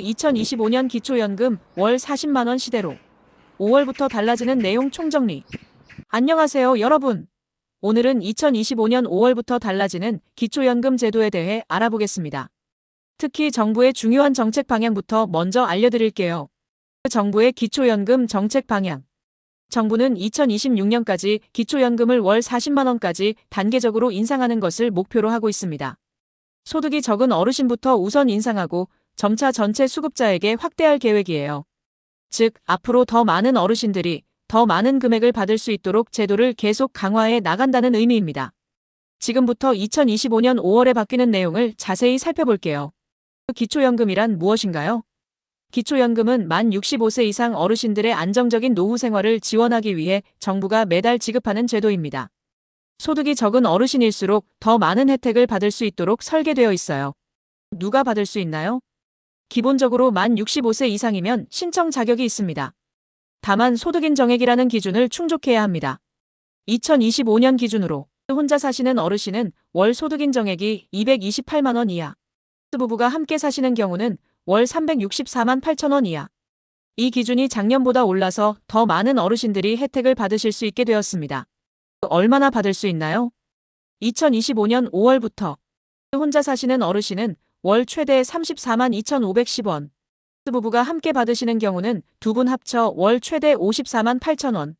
2025년 기초연금 월 40만원 시대로 5월부터 달라지는 내용 총정리. 안녕하세요, 여러분. 오늘은 2025년 5월부터 달라지는 기초연금 제도에 대해 알아보겠습니다. 특히 정부의 중요한 정책 방향부터 먼저 알려드릴게요. 정부의 기초연금 정책 방향. 정부는 2026년까지 기초연금을 월 40만원까지 단계적으로 인상하는 것을 목표로 하고 있습니다. 소득이 적은 어르신부터 우선 인상하고 점차 전체 수급자에게 확대할 계획이에요. 즉, 앞으로 더 많은 어르신들이 더 많은 금액을 받을 수 있도록 제도를 계속 강화해 나간다는 의미입니다. 지금부터 2025년 5월에 바뀌는 내용을 자세히 살펴볼게요. 기초연금이란 무엇인가요? 기초연금은 만 65세 이상 어르신들의 안정적인 노후 생활을 지원하기 위해 정부가 매달 지급하는 제도입니다. 소득이 적은 어르신일수록 더 많은 혜택을 받을 수 있도록 설계되어 있어요. 누가 받을 수 있나요? 기본적으로 만 65세 이상이면 신청 자격이 있습니다. 다만 소득인 정액이라는 기준을 충족해야 합니다. 2025년 기준으로 혼자 사시는 어르신은 월 소득인 정액이 228만 원 이하, 부부가 함께 사시는 경우는 월 364만 8천 원 이하. 이 기준이 작년보다 올라서 더 많은 어르신들이 혜택을 받으실 수 있게 되었습니다. 얼마나 받을 수 있나요? 2025년 5월부터 혼자 사시는 어르신은 월 최대 34만 2,510원. 부부가 함께 받으시는 경우는 두 분 합쳐 월 최대 54만 8천 원.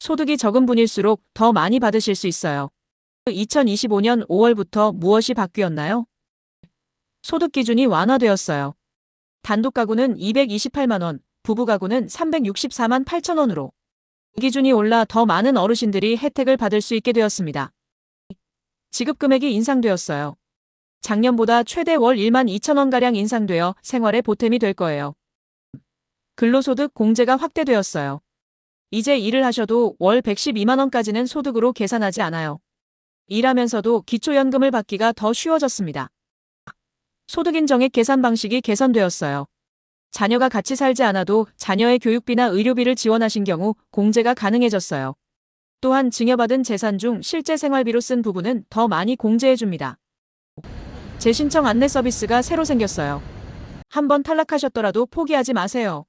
소득이 적은 분일수록 더 많이 받으실 수 있어요. 2025년 5월부터 무엇이 바뀌었나요? 소득 기준이 완화되었어요. 단독 가구는 228만 원, 부부 가구는 364만 8천 원으로 기준이 올라 더 많은 어르신들이 혜택을 받을 수 있게 되었습니다. 지급 금액이 인상되었어요. 작년보다 최대 월 1만 2천 원가량 인상되어 생활에 보탬이 될 거예요. 근로소득 공제가 확대되었어요. 이제 일을 하셔도 월 112만 원까지는 소득으로 계산하지 않아요. 일하면서도 기초연금을 받기가 더 쉬워졌습니다. 소득인 정액 계산 방식이 개선되었어요. 자녀가 같이 살지 않아도 자녀의 교육비나 의료비를 지원하신 경우 공제가 가능해졌어요. 또한 증여받은 재산 중 실제 생활비로 쓴 부분은 더 많이 공제해줍니다. 재신청 안내 서비스가 새로 생겼어요. 한번 탈락하셨더라도 포기하지 마세요.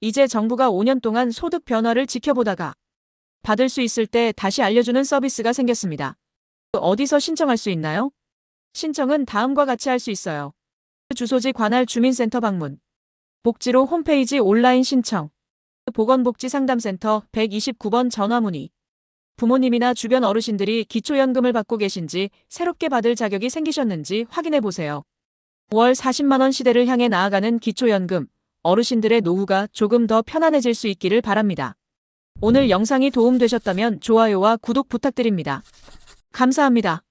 이제 정부가 5년 동안 소득 변화를 지켜보다가 받을 수 있을 때 다시 알려주는 서비스가 생겼습니다. 어디서 신청할 수 있나요? 신청은 다음과 같이 할 수 있어요. 주소지 관할 주민센터 방문. 복지로 홈페이지 온라인 신청. 보건복지상담센터 129번 전화 문의. 부모님이나 주변 어르신들이 기초연금을 받고 계신지 새롭게 받을 자격이 생기셨는지 확인해 보세요. 월 40만원 시대를 향해 나아가는 기초연금. 어르신들의 노후가 조금 더 편안해질 수 있기를 바랍니다. 오늘 영상이 도움되셨다면 좋아요와 구독 부탁드립니다. 감사합니다.